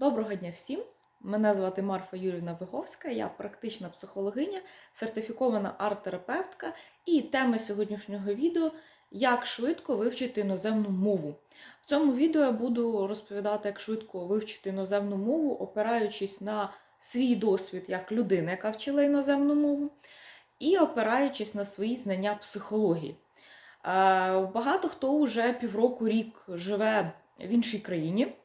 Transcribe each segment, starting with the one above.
Доброго дня всім! Мене звати Марфа Юрівна Виговська, я практична психологиня, сертифікована арт-терапевтка, і тема сьогоднішнього відео як швидко вивчити іноземну мову. В цьому відео я буду розповідати, як швидко вивчити іноземну мову, опираючись на свій досвід як людина, яка вчила іноземну мову, і опираючись на свої знання психології. Е, Багато хто вже півроку рік живе в іншій країні.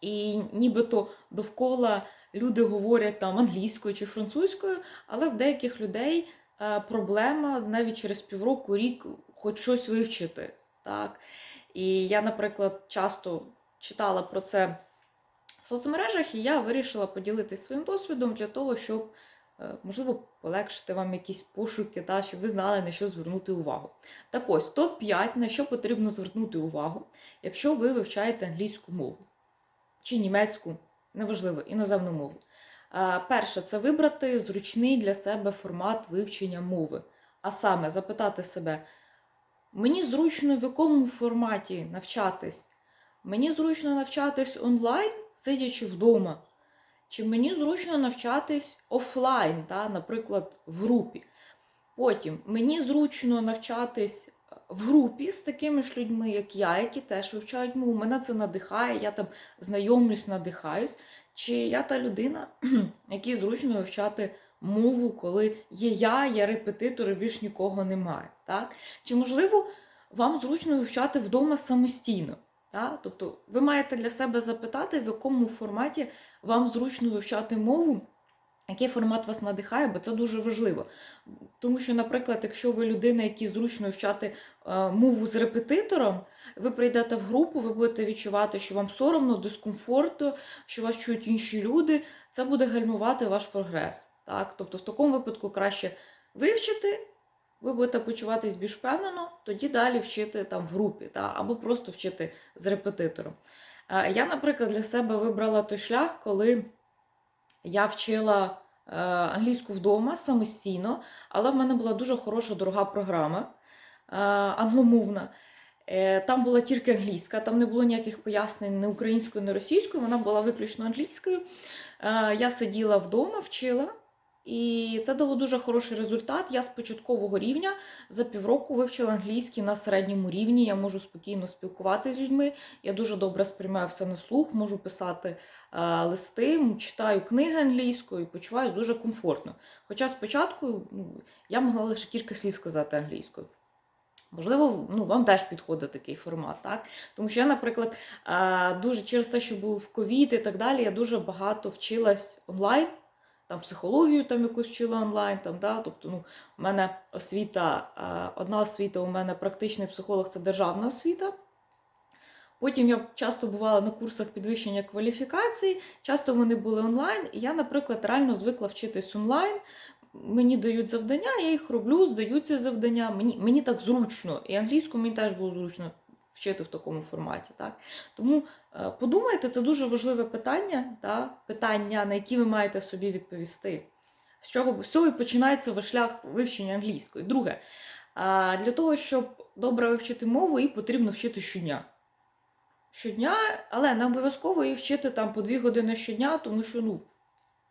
І нібито довкола люди говорять там англійською чи французькою, але в деяких людей е, проблема навіть через півроку, рік хоч щось вивчити. Так? І я, наприклад, часто читала про це в соцмережах, і я вирішила поділитися своїм досвідом для того, щоб, е, можливо, полегшити вам якісь пошуки, та, щоб ви знали, на що звернути увагу. Так ось, топ-5, на що потрібно звернути увагу, якщо ви вивчаєте англійську мову чи німецьку, неважливо, іноземну мову. Е, Перше, це вибрати зручний для себе формат вивчення мови. А саме запитати себе, мені зручно в якому форматі навчатись? Мені зручно навчатись онлайн, сидячи вдома. Чи мені зручно навчатись офлайн, та, наприклад, в групі. Потім мені зручно навчатись в групі з такими ж людьми, як я, які теж вивчають мову. Мене це надихає, я там знайомлюсь, надихаюсь. Чи я та людина, якій зручно вивчати мову, коли є я, є репетитор і більш нікого немає. Так? Чи можливо вам зручно вивчати вдома самостійно? Так? Тобто ви маєте для себе запитати, в якому форматі вам зручно вивчати мову. Який формат вас надихає, бо це дуже важливо. Тому що, наприклад, якщо ви людина, якій зручно вчати е, мову з репетитором, ви прийдете в групу, ви будете відчувати, що вам соромно, дискомфортно, що вас чують інші люди, це буде гальмувати ваш прогрес. Так? Тобто, в такому випадку краще вивчити, ви будете почуватись більш впевнено, тоді далі вчити там в групі, та? або просто вчити з репетитором. Е, Я, наприклад, для себе вибрала той шлях, коли. Я вчила англійську вдома самостійно, але в мене була дуже хороша дорога програма е, англомовна. Е, Там була тільки англійська, там не було ніяких пояснень ні українською, ні російською, вона була виключно англійською. Е, Я сиділа вдома, вчила. І це дало дуже хороший результат. Я з початкового рівня за півроку вивчила англійський на середньому рівні. Я можу спокійно спілкуватися з людьми. Я дуже добре сприймаю все на слух, можу писати е, листи, читаю книги англійською почуваюся дуже комфортно. Хоча спочатку ну, я могла лише кілька слів сказати англійською. Можливо, ну, вам теж підходить такий формат, так? Тому що я, наприклад, е, дуже через те, що був ковід і так далі, я дуже багато вчилась онлайн там психологію там якусь вчила онлайн. Там, да? Тобто, ну, у мене освіта, одна освіта, у мене практичний психолог це державна освіта. Потім я часто бувала на курсах підвищення кваліфікацій, часто вони були онлайн, і я, наприклад, реально звикла вчитись онлайн. Мені дають завдання, я їх роблю, здаю ці завдання. Мені, мені так зручно. І англійську мені теж було зручно вчити в такому форматі. Так? Тому е, подумайте, це дуже важливе питання, так? питання, на які ви маєте собі відповісти. З чого з цього і починається ваш шлях вивчення англійської. Друге, для того, щоб добре вивчити мову, її потрібно вчити щодня. Щодня, але не обов'язково її вчити там по дві години щодня, тому що, ну,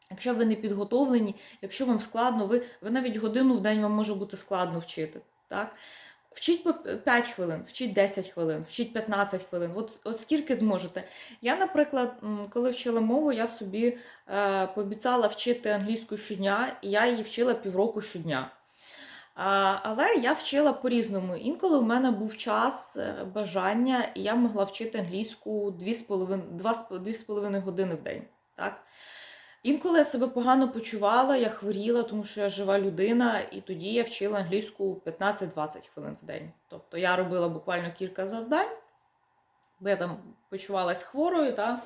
якщо ви не підготовлені, якщо вам складно, ви, ви навіть годину в день вам може бути складно вчити. Так? Вчіть по 5 хвилин, вчіть 10 хвилин, вчіть 15 хвилин. От, от скільки зможете. Я, наприклад, коли вчила мову, я собі е, пообіцяла вчити англійську щодня, і я її вчила півроку щодня. А, але я вчила по-різному. Інколи у мене був час, е, бажання, і я могла вчити англійську 2,5 години в день. Так? Інколи я себе погано почувала, я хворіла, тому що я жива людина, і тоді я вчила англійську 15-20 хвилин в день. Тобто я робила буквально кілька завдань, бо я там почувалась хворою. Та?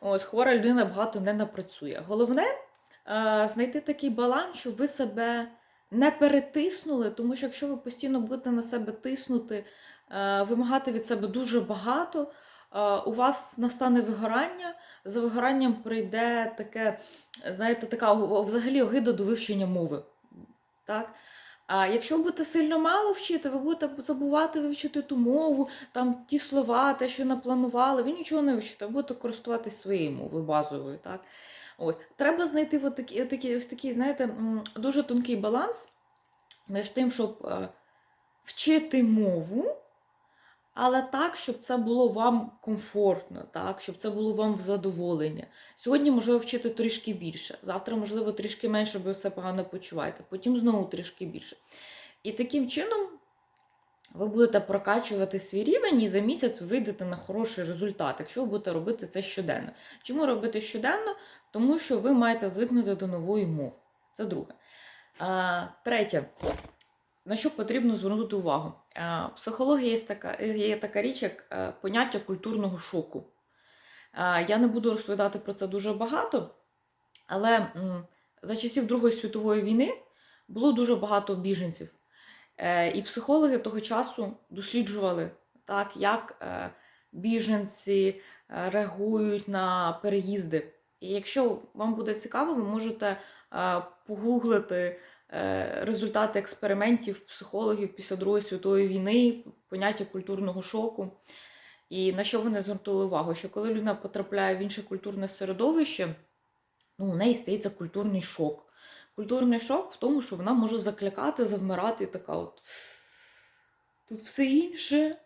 Ось хвора людина багато не напрацює. Головне е, знайти такий баланс, щоб ви себе не перетиснули, тому що якщо ви постійно будете на себе тиснути, е, вимагати від себе дуже багато, у вас настане вигорання. За вигоранням прийде таке, знаєте, така взагалі огида до вивчення мови. Так? А якщо ви будете сильно мало вчити, ви будете забувати вивчити ту мову, там ті слова, те, що напланували, ви нічого не вчите, ви будете користуватись своєю мовою базовою. Так? Ось. Треба знайти от такі, от такі, ось такий, знаєте, дуже тонкий баланс між тим, щоб е, вчити мову, але так, щоб це було вам комфортно, так, щоб це було вам в задоволення. Сьогодні, можливо, вчити трішки більше, завтра, можливо, трішки менше, ви все погано почуваєте, потім знову трішки більше. І таким чином ви будете прокачувати свій рівень, і за місяць ви вийдете на хороший результат, якщо ви будете робити це щоденно. Чому робити щоденно? Тому що ви маєте звикнути до нової мови. Це друге. А, третє. На що потрібно звернути увагу? Е, Психологія є така, є така річ, як е, поняття культурного шоку. Е, Я не буду розповідати про це дуже багато, але за часів Другої світової війни було дуже багато біженців. І психологи того часу досліджували, так, як біженці реагують на переїзди. І якщо вам буде цікаво, ви можете погуглити результати експериментів психологів після Другої світової війни, поняття культурного шоку. І на що вони звернули увагу? Що коли людина потрапляє в інше культурне середовище, ну, у неї стається культурний шок. Культурний шок в тому, що вона може закликати, завмирати така от. Тут все інше,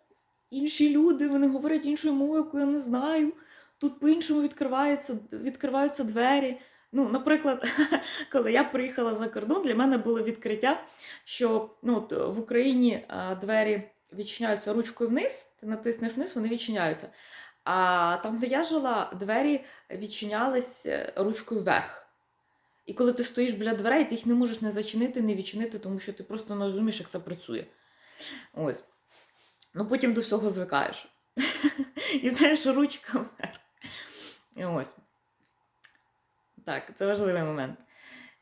інші люди, вони говорять іншою мовою, яку я не знаю. Тут по-іншому відкриваються, відкриваються двері. Ну, наприклад, коли я приїхала за кордон, для мене було відкриття, що ну, от, в Україні двері відчиняються ручкою вниз, ти натиснеш вниз, вони відчиняються. А там, де я жила, двері відчинялись е, ручкою вверх. І коли ти стоїш біля дверей, ти їх не можеш не зачинити, не відчинити, тому що ти просто не розумієш, як це працює. Ось. Ну потім до всього звикаєш. І знаєш, ручка вверх. Ось. Так, це важливий момент.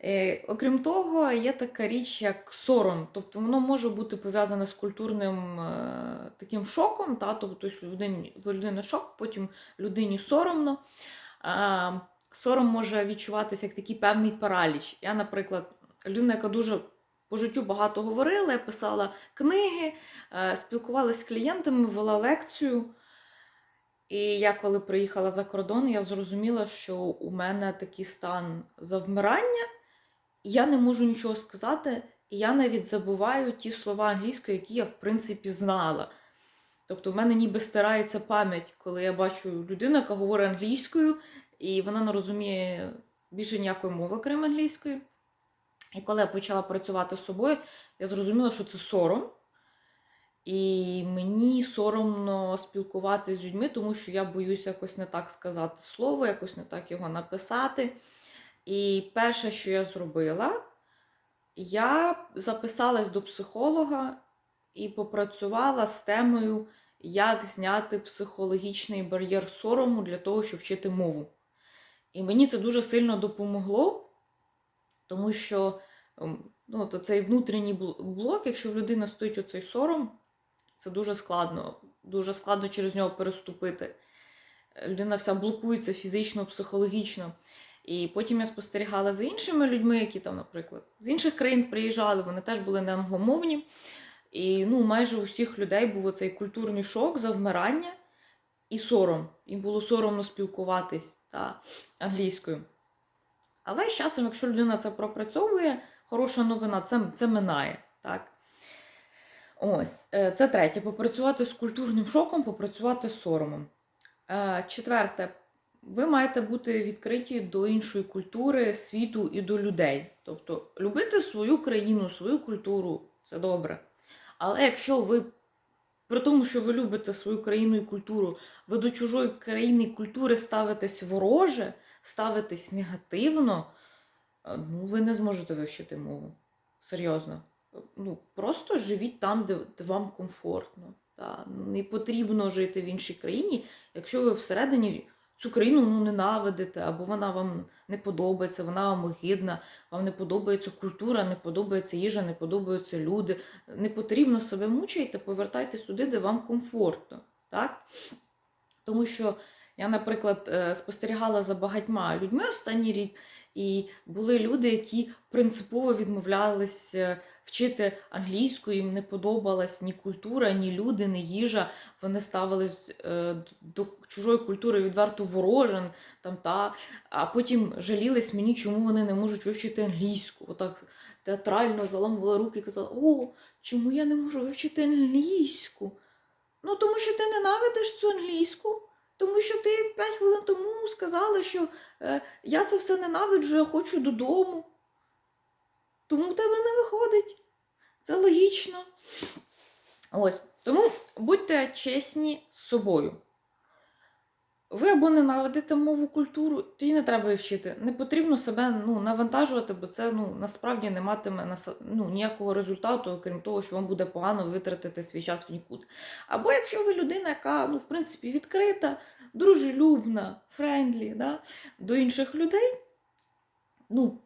Е, окрім того, є така річ, як сором. Тобто воно може бути пов'язане з культурним е, таким шоком. Та? Тобто людині, в людини шок, потім людині соромно. А, сором може відчуватися як такий певний параліч. Я, наприклад, людина, яка дуже по життю багато говорила, я писала книги, е, спілкувалася з клієнтами, вела лекцію. І я, коли приїхала за кордон, я зрозуміла, що у мене такий стан завмирання, і я не можу нічого сказати, і я навіть забуваю ті слова англійської, які я, в принципі, знала. Тобто, в мене ніби стирається пам'ять, коли я бачу людину, яка говорить англійською, і вона не розуміє більше ніякої мови, крім англійської. І коли я почала працювати з собою, я зрозуміла, що це сором. І мені соромно спілкуватися з людьми, тому що я боюся якось не так сказати слово, якось не так його написати. І перше, що я зробила, я записалась до психолога і попрацювала з темою, як зняти психологічний бар'єр сорому для того, щоб вчити мову. І мені це дуже сильно допомогло, тому що ем, ну, то цей внутрішній блок, якщо в людини стоїть оцей сором, це дуже складно. Дуже складно через нього переступити. Людина вся блокується фізично, психологічно. І потім я спостерігала за іншими людьми, які там, наприклад, з інших країн приїжджали, вони теж були не англомовні. І ну, майже у всіх людей був оцей культурний шок, завмирання і сором. Їм було соромно спілкуватись та, англійською. Але з часом, якщо людина це пропрацьовує, хороша новина, це, це минає. Так? Ось, е, це третє. Попрацювати з культурним шоком, попрацювати з соромом. Е, Четверте, ви маєте бути відкриті до іншої культури, світу і до людей. Тобто, любити свою країну, свою культуру це добре. Але якщо ви, при тому, що ви любите свою країну і культуру, ви до чужої країни і культури ставитесь вороже, ставитесь негативно, е, ну, ви не зможете вивчити мову. Серйозно. Ну, просто живіть там, де, де вам комфортно. Та. Не потрібно жити в іншій країні, якщо ви всередині цю країну ну, ненавидите, або вона вам не подобається, вона вам огидна, вам не подобається культура, не подобається їжа, не подобаються люди. Не потрібно себе мучити, повертайтесь туди, де вам комфортно. Так? Тому що я, наприклад, е, спостерігала за багатьма людьми останній рік, і були люди, які принципово відмовлялись е, вчити англійську, їм не подобалась ні культура, ні люди, ні їжа. Вони ставились е, до чужої культури відверто ворожен, там, та, а потім жалілись мені, чому вони не можуть вивчити англійську. Отак театрально заламували руки і казали: О, чому я не можу вивчити англійську? Ну, тому що ти ненавидиш цю англійську. Тому що ти 5 хвилин тому сказала, що я це все ненавиджу, я хочу додому. Тому в тебе не виходить. Це логічно. Ось. Тому будьте чесні з собою. Ви або ненавидите мову культуру, тоді не треба її вчити. Не потрібно себе ну, навантажувати, бо це ну, насправді не матиме ну, ніякого результату, окрім того, що вам буде погано витратити свій час в нікуди. Або якщо ви людина, яка ну, в принципі відкрита, дружелюбна, френдлі да, до інших людей, ну,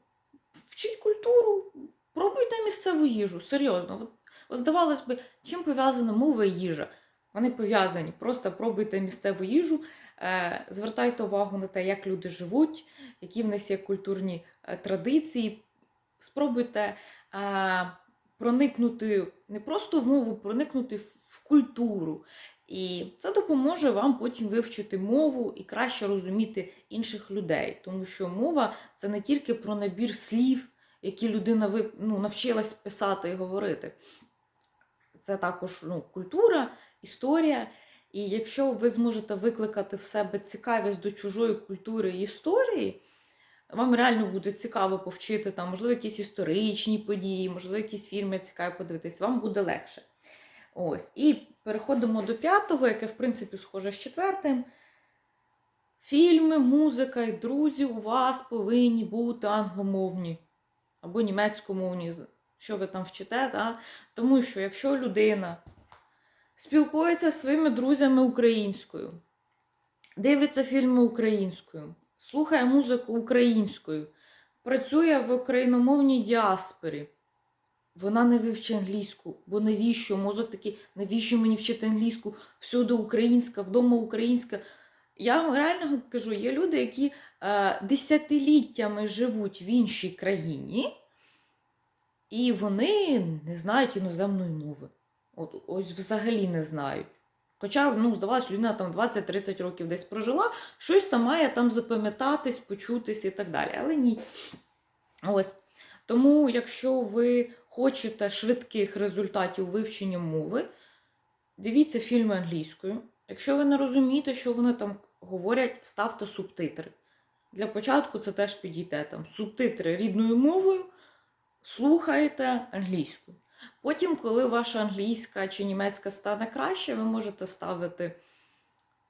вчіть культуру, пробуйте місцеву їжу, серйозно. От, здавалось би, чим пов'язана мова і їжа? Вони пов'язані. Просто пробуйте місцеву їжу, е, звертайте увагу на те, як люди живуть, які в них є культурні е, традиції. Спробуйте е, проникнути не просто в мову, проникнути в, культуру. І це допоможе вам потім вивчити мову і краще розуміти інших людей. Тому що мова це не тільки про набір слів, які людина ну, навчилась писати і говорити. Це також ну, культура, історія. І якщо ви зможете викликати в себе цікавість до чужої культури і історії, вам реально буде цікаво повчити там, можливо, якісь історичні події, можливо, якісь фільми цікаві подивитись, вам буде легше. Ось. І переходимо до п'ятого, яке, в принципі, схоже з четвертим. Фільми, музика і друзі у вас повинні бути англомовні або німецькомовні, що ви там вчите. Да? Тому що якщо людина спілкується зі своїми друзями українською, дивиться фільми українською, слухає музику українською, працює в україномовній діаспорі, вона не вивчить англійську, бо навіщо? Мозок такий, навіщо мені вчити англійську? Всюди українська, вдома українська. Я вам реально кажу, є люди, які е, десятиліттями живуть в іншій країні, і вони не знають іноземної мови. От ось взагалі не знають. Хоча, ну, здавалося, людина там 20-30 років десь прожила, щось там має там запам'ятатись, почутись і так далі. Але ні. Ось. Тому, якщо ви хочете швидких результатів вивчення мови, дивіться фільми англійською. Якщо ви не розумієте, що вони там говорять, ставте субтитри. Для початку це теж підійде там субтитри рідною мовою, слухаєте англійською. Потім, коли ваша англійська чи німецька стане краще, ви можете ставити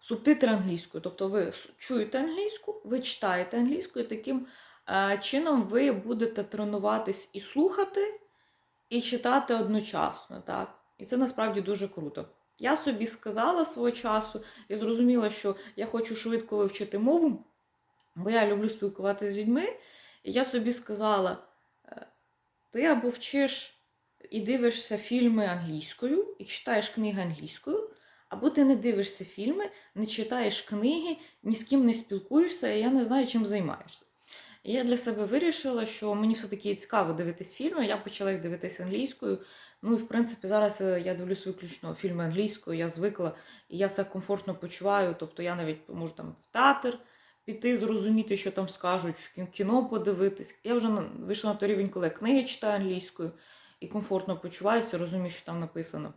субтитри англійською. Тобто ви чуєте англійську, ви читаєте англійською, таким е, чином ви будете тренуватись і слухати, і читати одночасно. Так? І це насправді дуже круто. Я собі сказала свого часу і зрозуміла, що я хочу швидко вивчити мову, бо я люблю спілкуватися з людьми. І я собі сказала: е, ти або вчиш і дивишся фільми англійською, і читаєш книги англійською, або ти не дивишся фільми, не читаєш книги, ні з ким не спілкуєшся, і я не знаю, чим займаєшся. І я для себе вирішила, що мені все-таки цікаво дивитись фільми. Я почала їх дивитися англійською. Ну і в принципі зараз е, я дивлюсь виключно фільми англійською, я звикла і я себе комфортно почуваю. Тобто я навіть можу там в театр піти, зрозуміти, що там скажуть, в кіно подивитись. Я вже вийшла на той рівень, коли я книги читаю англійською і комфортно почуваюся, розумію, що там написано.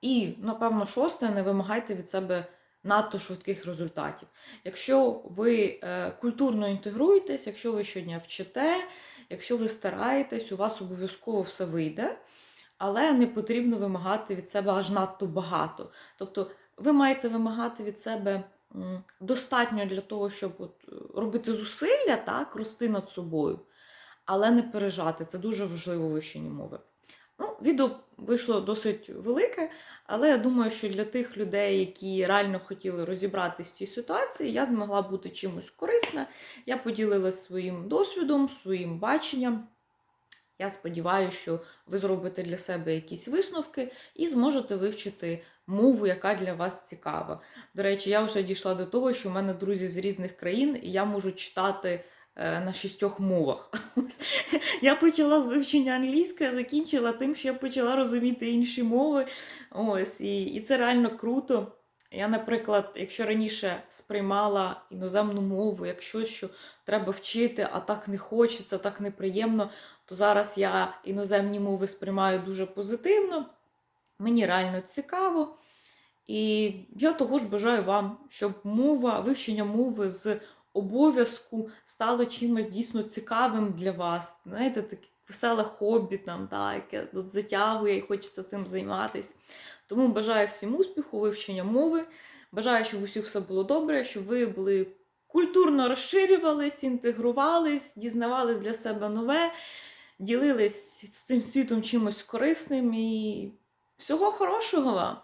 І, напевно, шосте, не вимагайте від себе надто швидких результатів. Якщо ви е, культурно інтегруєтесь, якщо ви щодня вчите, якщо ви стараєтесь, у вас обов'язково все вийде, але не потрібно вимагати від себе аж надто багато. Тобто ви маєте вимагати від себе достатньо для того, щоб от, е, робити зусилля, так, рости над собою, але не пережати. Це дуже важливо в вивченні мови. Ну, відео вийшло досить велике, але я думаю, що для тих людей, які реально хотіли розібратись в цій ситуації, я змогла бути чимось корисна. Я поділилася своїм досвідом, своїм баченням. Я сподіваюся, що ви зробите для себе якісь висновки і зможете вивчити мову, яка для вас цікава. До речі, я вже дійшла до того, що в мене друзі з різних країн, і я можу читати на шістьох мовах. Я почала з вивчення англійської, закінчила тим, що я почала розуміти інші мови. Ось, і, і це реально круто. Я, наприклад, якщо раніше сприймала іноземну мову як щось, що треба вчити, а так не хочеться, так неприємно, то зараз я іноземні мови сприймаю дуже позитивно. Мені реально цікаво. І я того ж бажаю вам, щоб мова, вивчення мови з обов'язку стало чимось дійсно цікавим для вас. Знаєте, таке веселе хобі, там, да, яке тут затягує і хочеться цим займатися. Тому бажаю всім успіху, вивчення мови. Бажаю, щоб у все було добре, щоб ви були культурно розширювались, інтегрувались, дізнавались для себе нове, ділились з цим світом чимось корисним і всього хорошого вам!